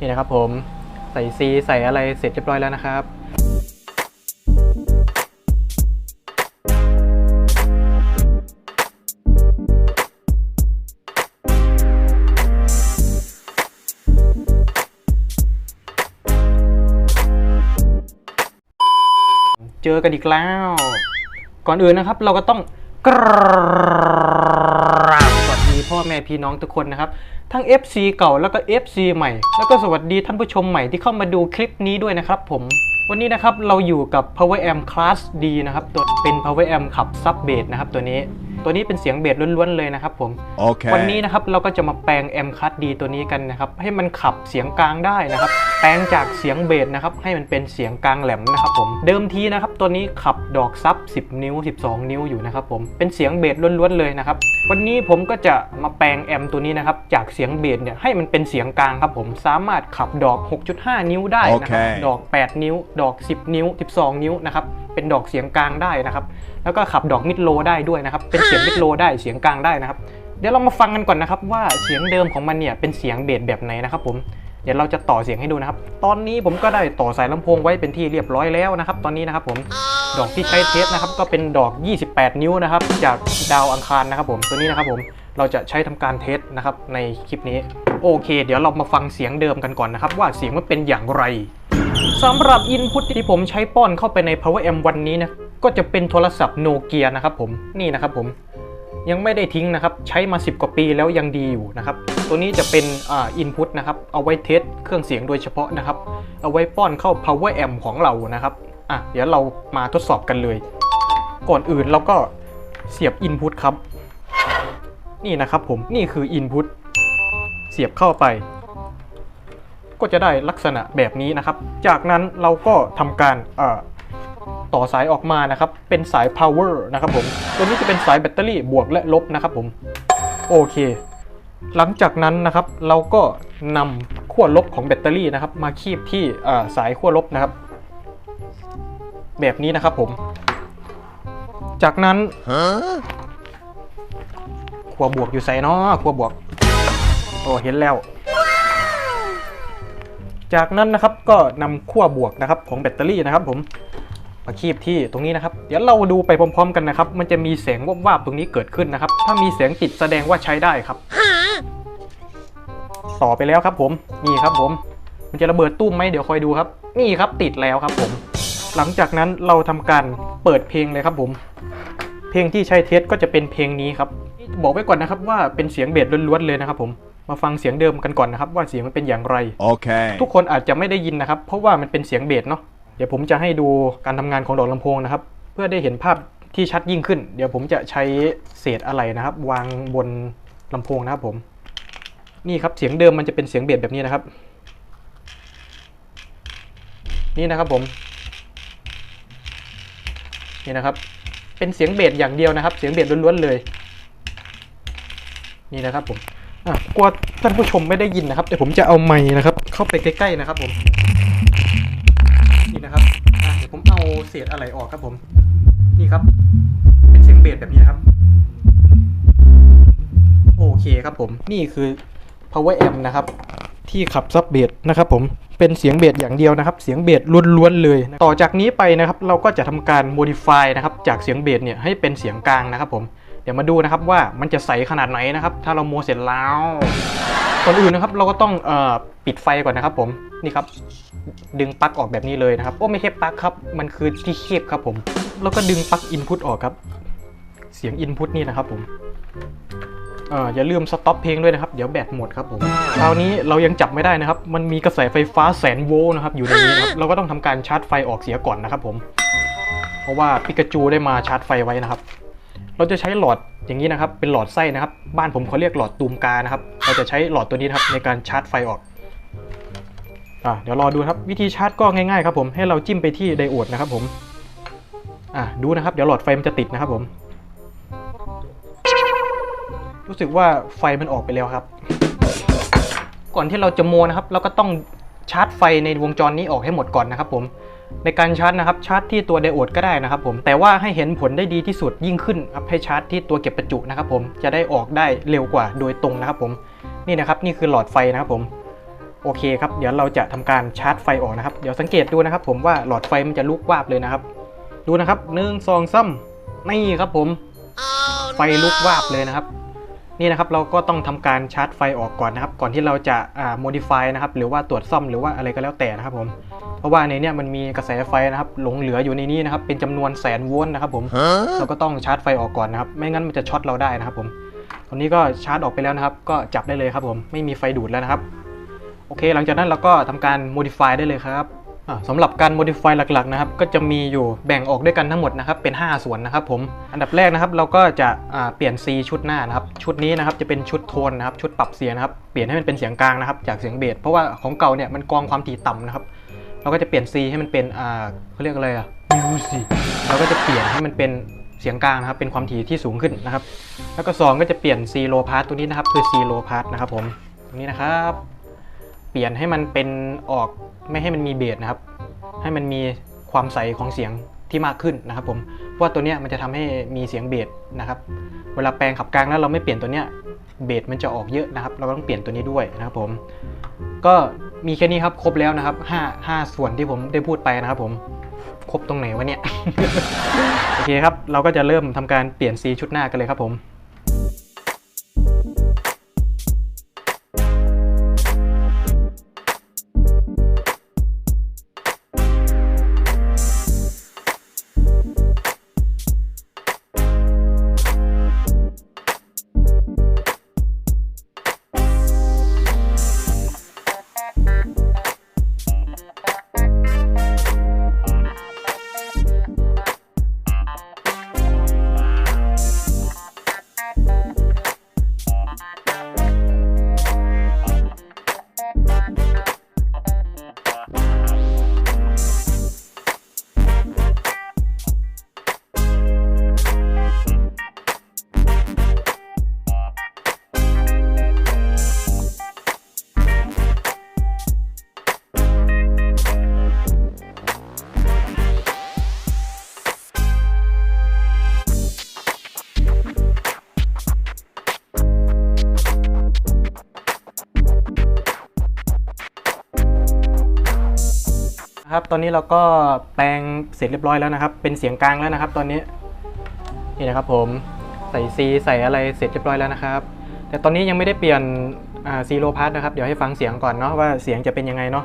นี่นะครับผมใส่ซีใส่อะไรเสร็จเรียบร้อยแล้วนะครับเจอกันอีกแล้ว ก่อนอื่นนะครับ เราก็ต้องกร อแม่พี่น้องทุกคนนะครับ ทั้ง FC เก่าแล้วก็ FC ใหม่ แล้วก็สวัสดีท่านผู้ชมใหม่ที่เข้ามาดูคลิปนี้ด้วยนะครับผมวันนี้นะครับเราอยู่กับ Power Amp Class D นะครับตัวเป็น Power Amp ขับซับเบสนะครับตัวนี้ ตัวนี้เป็นเสียงเบสล้วนๆเลยนะครับผม Okay. วันนี้นะครับเราก็จะมาแปลงแอมคัสดีตัวนี้กันนะครับให้มันขับเสียงกลางได้นะครับ แปลงจากเสียงเบสนะครับให้มันเป็นเสียงกลางแหลมนะครับผมเดิมทีนะครับตัวนี้ขับดอกซับ 10 นิ้ว 12 นิ้วอยู่นะครับผมเป็นเสียงเบสล้วนๆเลยนะครับวันนี้ผมก็จะมาแปลงแอมตัวนี้นะครับจากเสียงเบสเนี่ยให้มันเป็นเสียงกลางครับผมสามารถขับดอก 6.5 นิ้วได้นะครับโอเคดอก 8 นิ้ว ดอก 10 นิ้ว 12 นิ้วนะครับเป็นดอกเสียงกลางได้นะครับ แล้วก็ขับดอกมิดโลได้ด้วยนะครับ เป็นเสียงมิดโลได้เสียงกลางได้นะครับ เดี๋ยวเรามาฟังกันก่อนนะครับ ว่าเสียงเดิมของมันเนี่ยเป็นเสียงเบสแบบไหนนะครับ ผม เดี๋ยวเราจะต่อเสียงให้ดูนะครับ ตอนนี้ผมก็ได้ต่อสายลำโพงไว้เป็นที่เรียบร้อยแล้วนะครับ ตอนนี้นะครับ ผม ดอกที่ใช้เทสนะครับ ก็เป็นดอก 28 นิ้วนะครับ จากดาวอังคารนะครับ ผม ตัวนี้นะครับ ผม เราจะใช้ทำการเทสนะครับในคลิปนี้ โอเค เดี๋ยวเรามาฟังเสียงเดิมกันก่อนนะครับ ว่าเสียงมันเป็นอย่างไร สำหรับอินพุตที่ผมใช้ป้อนเข้าไปใน Power M วันนี้นะก็จะเป็นโทรศัพท์โนเกียนะครับผมนี่นะครับผมยังไม่ได้ทิ้งนะครับ ใช้มา 10 กว่าปีแล้วยังดีอยู่นะครับ ตัวนี้จะเป็นอ่าอินพุตนะครับ เอาไว้เทสเครื่องเสียงโดยเฉพาะนะครับ เอาไว้ป้อนเข้า Power M ของเรานะครับอะเดี๋ยวเรามาทดสอบกันเลย ก่อนอื่นเราก็เสียบอินพุตครับ นี่นะครับผมนี่คืออินพุตเสียบเข้าไป ก็จะได้ลักษณะแบบนี้นะครับ จากนั้นเราก็ทำการเอ่อต่อสายออกมานะครับ เป็นสาย power นะครับผม ตัวนี้จะเป็นสายแบตเตอรี่บวกและลบนะครับผม โอเค หลังจากนั้นนะครับ เราก็นำขั้วลบของแบตเตอรี่นะครับ มาคีบที่เอ่อสายขั้วลบนะครับ แบบนี้นะครับผม จากนั้น Huh? ขั้วบวกอยู่ใส่เนาะขั้วบวก โอ้เห็นแล้ว จากนั้นนะครับก็นำขั้วบวกนะครับของแบตเตอรี่นะครับ ผมมาคีบที่ตรงนี้นะครับ เดี๋ยวเราดูไปพร้อม ๆ กันนะครับ มันจะมีแสงวาบๆตรงนี้เกิดขึ้นนะครับ ถ้ามีแสงติดแสดงว่าใช้ได้ครับ ต่อไปแล้วครับผมนี่ครับผม มันจะระเบิดตุ้มไหมเดี๋ยวคอยดูครับ นี่ครับติดแล้วครับผม หลังจากนั้นเราทำการเปิดเพลงเลยครับผม เพลงที่ใช้เทสก็จะเป็นเพลงนี้ครับ บอกไว้ก่อนนะครับว่าเป็นเสียงเบสล้วนๆเลยนะครับผม มาฟังเสียงเดิมกันก่อนนะครับ ว่าเสียงมันเป็นอย่างไร Okay. ทุกคนอาจจะไม่ได้ยินนะครับ เพราะว่ามันเป็นเสียงเบสเนาะเดี๋ยวผมจะให้ดูการทำงานของดอกลำโพงนะครับ เพื่อได้เห็นภาพที่ชัดยิ่งขึ้น เดี๋ยวผมจะใช้เศษอะไรนะครับ วางบนลำโพงนะครับผม นี่ครับเสียงเดิมมันจะเป็นเสียงเบสแบบนี้นะครับ นี่นะครับผม นี่นะครับ เป็นเสียงเบสอย่างเดียวนะครับ เสียงเบสล้วนๆเลย นี่นะครับผม อะกลัวท่านผู้ชมไม่ได้ยินนะครับเดี๋ยวผมจะเอาไม้นะครับ เข้าไปใกล้ๆนะครับ ผมนี่นะครับอะเดี๋ยวผมเอาเศษอะไรออกครับผม นี่ครับ เป็นเสียงเบสแบบนี้นะครับ โอเคครับผม นี่คือ power amp นะครับ ที่ขับซับเบสนะครับผมเป็นเสียงเบสอย่างเดียวนะครับ เสียงเบสล้วนๆเลย ต่อจากนี้ไปนะครับ เราก็จะทำการ modify นะครับ จากเสียงเบสเนี่ยให้เป็นเสียงกลางนะครับผม ดี๋ยวมาดูนะครับว่ามันจะใสขนาดไหนนะครับ ถ้าเราโมเสร็จแล้วก่อนอื่นนะครับ เราก็ต้องเอ่อปิดไฟก่อนนะครับ ผมนี่ครับ ดึงปลั๊กออกแบบนี้เลยนะครับโอ้ไม่ใช่ปลั๊กครับ มันคือที่เคีบครับผม แล้วก็ดึงปลั๊กอินพุตออกครับ เสียงอินพุตนี่นะครับผมเอ่ออย่าลืมสต็อปเพลงด้วยนะครับ เดี๋ยวแบตหมดครับผมคราวนี้เรายังจับไม่ได้นะครับ มันมีกระแสไฟฟ้าแสนโวลต์นะครับ อยู่ในนี้ครับเราก็ต้องทำการชาร์จไฟออกเสียก่อนนะครับผม เพราะว่าปิกาจูได้มาชาร์จไฟไว้นะครับ เราจะใช้หลอดอย่างนี้นะครับ เป็นหลอดไส้นะครับ บ้านผมเขาเรียกหลอดตูมกานะครับ เราจะใช้หลอดตัวนี้นครับในการชาร์จไฟออกอะเดี๋ยวรอดูครับวิธีชาร์จก็ง่ายๆครับผมให้เราจิ้มไปที่ไดโอดนะครับผมอะดูนะครับ เดี๋ยวหลอดไฟมันจะติดนะครับผม รู้สึกว่าไฟมันออกไปแล้วครับ ก่อนที่เราจะโมนะครับ เราก็ต้องชาร์จไฟในวงจรนี้ออกให้หมดก่อนนะครับผม ในการชาร์จนะครับชาร์จที่ตัวไดโอดก็ได้นะครับผมแต่ว่าให้เห็นผลได้ดีที่สุดยิ่งขึ้นครับให้ชาร์จที่ตัวเก็บประจุนะครับผมจะได้ออกได้เร็วกว่าโดยตรงนะครับผมนี่นะครับนี่คือหลอดไฟนะครับผมโอเคครับเดี๋ยวเราจะทำการชาร์จไฟออกนะครับเดี๋ยวสังเกตดูนะครับ ผมว่าหลอดไฟมันจะลุกวาบเลยนะครับ ดูนะครับหนึ่งสองซ้ำนี่ครับผม ไฟลุกวาบเลยนะครับ นี่นะครับเราก็ต้องทำการชาร์จไฟออกก่อนนะครับ ก่อนที่เราจะอ่า modify นะครับหรือว่าตรวจซ่อมหรือว่าอะไรก็แล้วแต่นะครับผมเพราะว่าในเนี้ยมันมีกระแสไฟนะครับหลงเหลืออยู่ในนี้นะครับเป็นจำนวนแสนโวลต์นะครับผมเราก็ต้องชาร์จไฟออกก่อนนะครับไม่งั้นมันจะช็อตเราได้นะครับผมตอนนี้ก็ชาร์จออกไปแล้วนะครับ ก็จับได้เลยครับผมไม่มีไฟดูดแล้วนะครับโอเค หลังจากนั้นเราก็ทำการ modify ได้เลยครับอ่า สำหรับการ modify หลักๆนะครับก็จะมีอยู่แบ่งออกด้วยกันทั้งหมดนะครับเป็น 5 ส่วนนะครับผมอันดับแรกนะครับเราก็จะเปลี่ยน C ชุดหน้านะครับชุดนี้นะครับจะเป็นชุดโทนนะครับชุดปรับเสียงนะครับเปลี่ยนให้มันเป็นเสียงกลางนะครับจากเสียงเบสเพราะว่าของเก่าเนี่ยมันกรองความถี่ต่ำนะครับเราก็จะเปลี่ยน C ให้มันเป็นเขาเรียกอะไรอะ music เราก็จะเปลี่ยนให้มันเป็นเสียงกลางนะครับเป็นความถี่ที่สูงขึ้นนะครับแล้วก็ 2 ก็จะเปลี่ยน C low pass ตัวนี้นะครับคือ C low pass นะครับผมตรงนี้นะครับ เปลี่ยนให้มันเป็นออกไม่ให้มันมีเบสนะครับ ให้มันมีความใสของเสียงที่มากขึ้นนะครับผมเพราะว่าตัวเนี้ยมันจะทำให้มีเสียงเบสนะครับ เวลาแปลงขับกลางแล้วเราไม่เปลี่ยนตัวเนี้ยเบสมันจะออกเยอะนะครับ เราก็ต้องเปลี่ยนตัวนี้ด้วยนะครับผม ก็มีแค่นี้ครับครบแล้วนะครับ5 5ส่วนที่ผมได้พูดไปนะครับผมครบตรงไหนวะเนี่ย โอเคครับ เราก็จะเริ่มทำการเปลี่ยนสีชุดหน้ากันเลยครับผม ตอนนี้เราก็แปลงเสร็จเรียบร้อยแล้วนะครับ เป็นเสียงกลางแล้วนะครับ ตอนนี้นี่นะครับผมใส่ซีใส่อะไรเสร็จเรียบร้อยแล้วนะครับ แต่ตอนนี้ยังไม่ได้เปลี่ยนซีโรพาร์นะครับ เดี๋ยวให้ฟังเสียงก่อนเนาะว่าเสียงจะเป็นยังไงเนาะ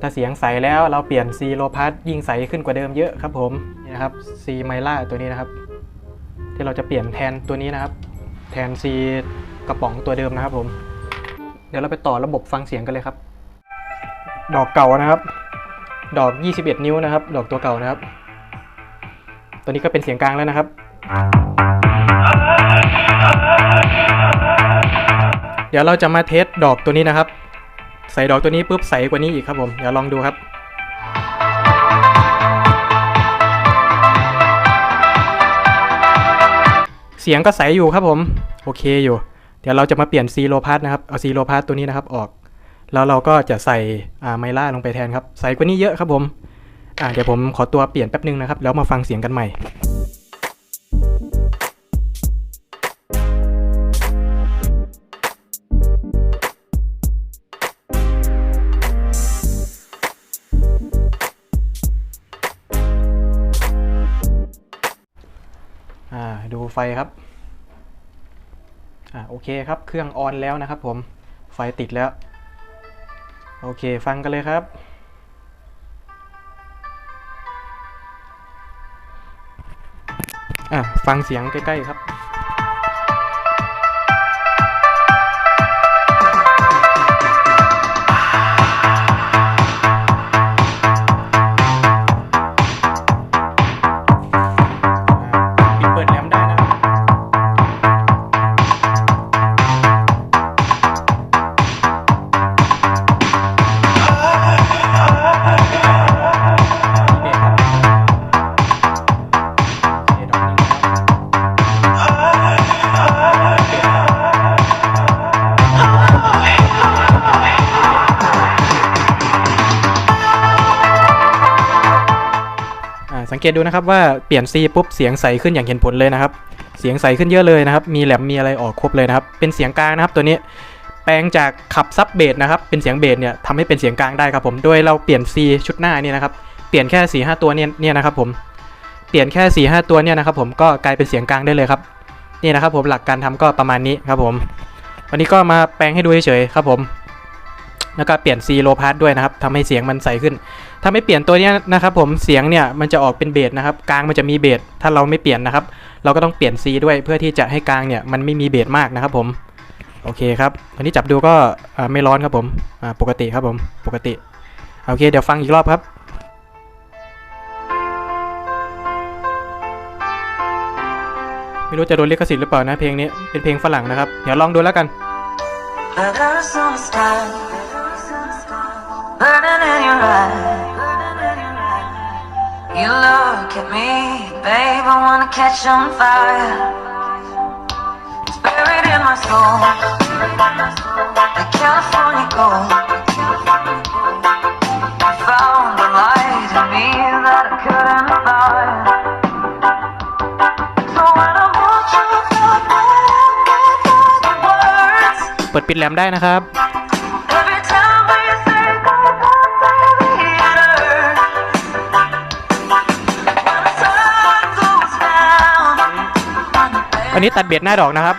ถ้าเสียงใสแล้วเราเปลี่ยนซีโรพาร์ยิ่งใสขึ้นกว่าเดิมเยอะครับผมนี่นะครับซีไมล่าตัวนี้นะครับ ที่เราจะเปลี่ยนแทนตัวนี้นะครับ แทนซีกระป๋องตัวเดิมนะครับผม เดี๋ยวเราไปต่อระบบฟังเสียงกันเลยครับ ดอกเก่านะครับ ดอก 21 นิ้วนะครับ ดอกตัวเก่านะครับ ตัวนี้ก็เป็นเสียงกลางแล้วนะครับ เดี๋ยวเราจะมาเทสดอกตัวนี้นะครับ ใส่ดอกตัวนี้ปุ๊บใสกว่านี้อีกครับผม เดี๋ยวลองดูครับเสียงก็ใสอยู่ครับผม โอเคอยู่ เดี๋ยวเราจะมาเปลี่ยนซีโรพาร์นะครับ เอาซีโรพาร์ตัวนี้นะครับออก แล้วเราก็จะใส่อ่าไมล่าลงไปแทนครับ ใส่กว่านี้เยอะครับผมอ่าเดี๋ยวผมขอตัวเปลี่ยนแป๊บนึงนะครับ แล้วมาฟังเสียงกันใหม่ดูไฟครับ อ่า โอเคครับ เครื่องออนแล้วนะครับผม ไฟติดแล้ว โอเค ฟังกันเลยครับอะฟังเสียงใกล้ ๆ ครับ สังเกตดูนะครับว่าเปลี่ยน C ปุ๊บเสียงใสขึ้นอย่างเห็นผลเลยนะครับ เสียงใสขึ้นเยอะเลยนะครับ มีแหลมมีอะไรออกครบเลยนะครับ เป็นเสียงกลางนะครับตัวนี้ แปลงจากขับซับเบสนะครับ เป็นเสียงเบสเนี่ยทำให้เป็นเสียงกลางได้ครับผม โดยเราเปลี่ยน C ชุดหน้านี่นะครับ เปลี่ยนแค่4ีหตัวเนี่ยเนี่ยนะครับผม เปลี่ยนแค่4ีหตัวเนี่ยนะครับผม ก็กลายเป็นเสียงกลางได้เลยครับ นี่นะครับผมหลักการทำก็ประมาณนี้ครับผม วันนี้ก็มาแปลงให้ดูเฉยๆครับผม แล้วก็เปลี่ยน C โลพาร์ด้วยนะครับทำให้เสียงมันใสขึ้น ถ้าไม่เปลี่ยนตัวนี้นะครับผมเสียงเนี่ยมันจะออกเป็นเบสนะครับกลางมันจะมีเบสถ้าเราไม่เปลี่ยนนะครับ เราก็ต้องเปลี่ยน C ด้วยเพื่อที่จะให้กลางเนี่ยมันไม่มีเบสมากนะครับผมโอเคครับวันนี้จับดูก็ไม่ร้อนครับผมปกติครับผมปกติโอเคเดี๋ยวฟังอีกรอบครับไม่รู้จะโดนลิขสิทธิ์หรือเปล่านะเพลงนี้เป็นเพลงฝรั่งนะครับ เดี๋ยวลองดูแล้วกัน burning in your eyes. You look at me, babe, I wanna catch on fire. It's buried in my soul, like California gold. I found the light in me that I couldn't find. So when I want you, the words. เปิดปิดแหลมได้นะครับ อันนี้ตัดเบียดหน้าดอกนะครับ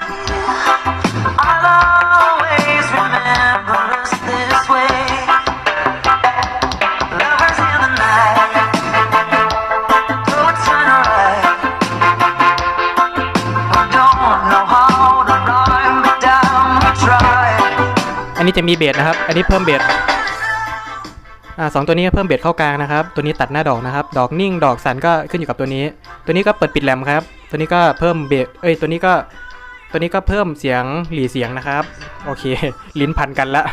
อันนี้จะมีเบสนะครับ อันนี้เพิ่มเบสอ่าสองตัวนี้เพิ่มเบสเข้ากลางนะครับ ตัวนี้ตัดหน้าดอกนะครับ ดอกนิ่ง ดอกสันก็ขึ้นอยู่กับตัวนี้ ตัวนี้ก็เปิดปิดแหลมครับ ตัวนี้ก็เพิ่มเบสเอ้ยตัวนี้ก็ตัวนี้ก็เพิ่มเสียงหลีเสียงนะครับ โอเค ลิ้นพันกันละ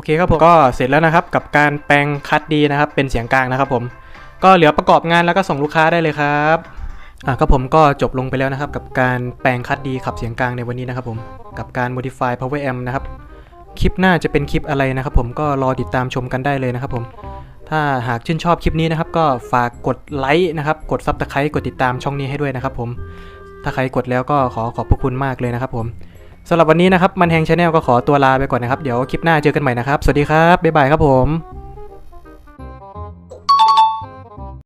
อ่าโอเคครับผมก็เสร็จแล้วนะครับกับการแปลงคัดดีนะครับ เป็นเสียงกลางนะครับ ผมก็เหลือประกอบงานแล้วก็ส่งลูกค้าได้เลยครับอะก็ผมก็จบลงไปแล้วนะครับ กับการแปลงคัดดีขับเสียงกลางในวันนี้นะครับผมกับการ modify power amp นะครับคลิปหน้าจะเป็นคลิปอะไรนะครับ ผมก็รอติดตามชมกันได้เลยนะครับ ผมถ้าหากชื่นชอบคลิปนี้นะครับ ก็ฝากกดไลค์นะครับ กด subscribe กดติดตามช่องนี้ให้ด้วยนะครับ ผมถ้าใครกดแล้วก็ขอขอบพระคุณมากเลยนะครับ ผม สำหรับวันนี้นะครับมันแฮงชาแนลก็ขอตัวลาไปก่อนนะครับ เดี๋ยวคลิปหน้าเจอกันใหม่นะครับ สวัสดีครับ บ๊ายบายครับผม